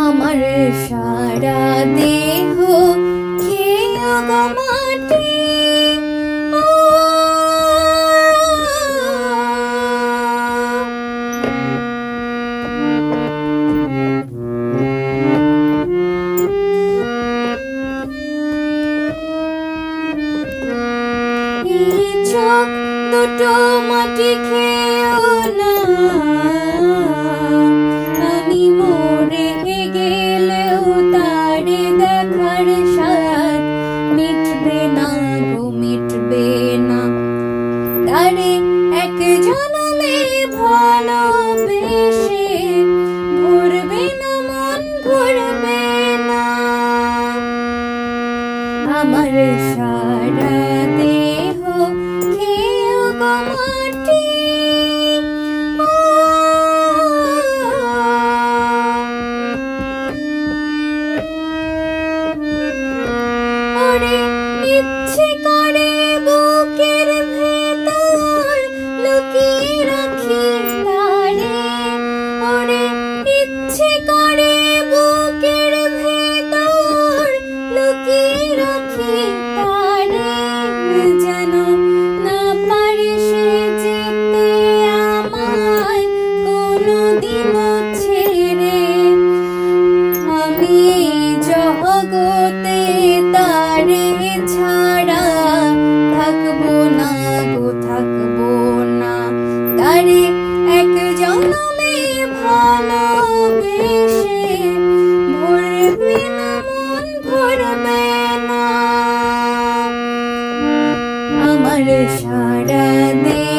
আমার সারা দেহ খেয়ে গমা দুটো মাটি খেয়েও না। ইচ্ছে করে। সারা দে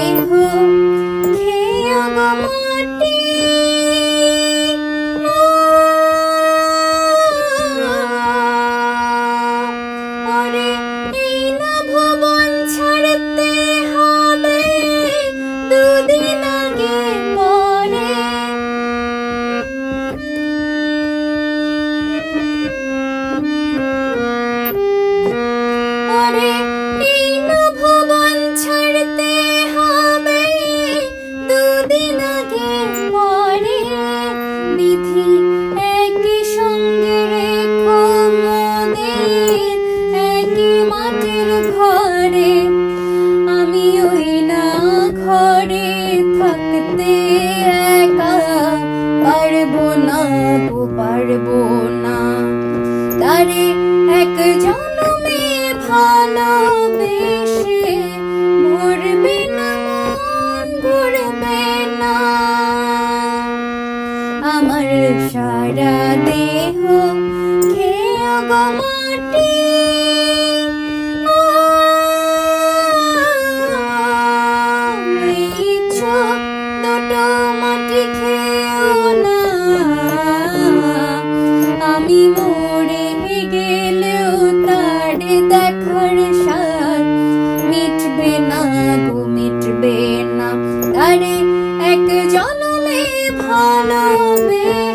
ঘরে, আমি ওই না ঘরে থাকতে একা পারব না গো, পারব না। তারে এক জন্মে ভালোবেসে মরবে না না। আমার সারা দেহ খেয়ে গো মাটি me.